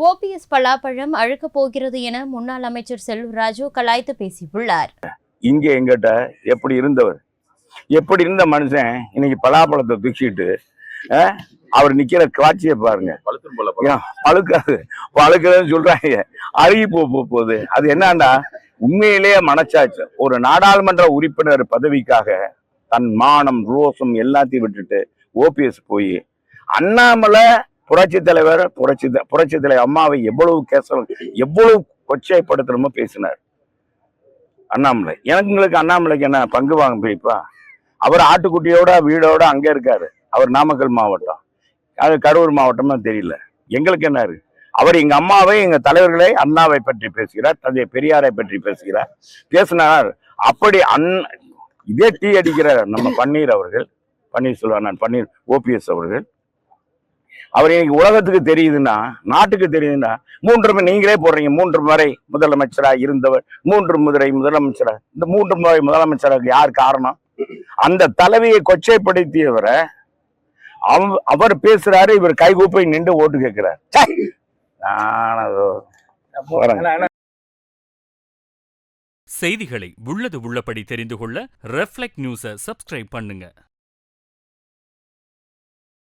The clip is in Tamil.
ஓபிஎஸ் பலாப்பழம் அழுக்கப் போகிறது என முன்னாள் அமைச்சர் செல்லூர் ராஜு கலாய்த்து பேசியுள்ளார். இங்க எங்கிட்ட எப்படி இருந்தவர்? எப்படி இருந்த மனுஷன் இன்னைக்கு பலாப்பழத்தை தூக்கிட்டு அவர் நிக்கிற காட்சியை பாருங்க. பழுக்காது. பழுக்குதுன்னு சொல்றாங்க. அழுகி போ போ- போகுது. அது என்னன்னா உண்மையிலேயே மனச்சாச்சு ஒரு நாடாளுமன்ற உறுப்பினர் பதவிக்காக தன் மானம் ரோசம் எல்லாத்தையும் விட்டுட்டு ஓபிஎஸ் போய் அண்ணாமலை புரட்சி தலைவர் புரட்சி புரட்சி தலைவர் அம்மாவை எவ்வளவு கேசம் எவ்வளவு கொச்சைப்படுத்தணுமோ பேசினார். அண்ணாமலை. எனக்குங்களுக்கு அண்ணாமலைக்கு என்ன பங்கு வாங்க போய்ப்பா அவர் ஆட்டுக்குட்டியோட வீடோட அங்கே இருக்காரு. அவர் நாமக்கல் மாவட்டம். அது கரூர் மாவட்டமா தெரியல. எங்களுக்கு என்ன இருக்கு அவர் எங்க அம்மாவை எங்க தலைவர்களை அண்ணாவை பற்றி பேசுகிறார் தந்தை பெரியாரை பற்றி பேசுகிறார். பேசினார். அப்படி அண் இதே டீ அடிக்கிற நம்ம பன்னீர் அவர்கள். பன்னீர் சொல்லுவார் நான் பன்னீர் ஓபிஎஸ் அவர்கள். அவர் இன்னைக்கு உலகத்துக்கு தெரியுதுன்னா நாட்டுக்கு தெரியுதுன்னா மூன்று நீங்களே போடுறீங்க. மூன்று முறை முதலமைச்சரா இருந்தவர் மூன்று முதிரை முதலமைச்சராக இந்த மூன்று முறை முதலமைச்சராக யார் காரணம்? அந்த தலைவியை கொச்சைப்படுத்தியவரை அவர் பேசுறாரு இவர் கைகூப்பை நின்று ஓட்டு கேட்கிறார். செய்திகளை உள்ளது உள்ளபடி தெரிந்து கொள்ள ரெஃப்ளெக்ட் நியூஸை சப்ஸ்கிரைப் பண்ணுங்க.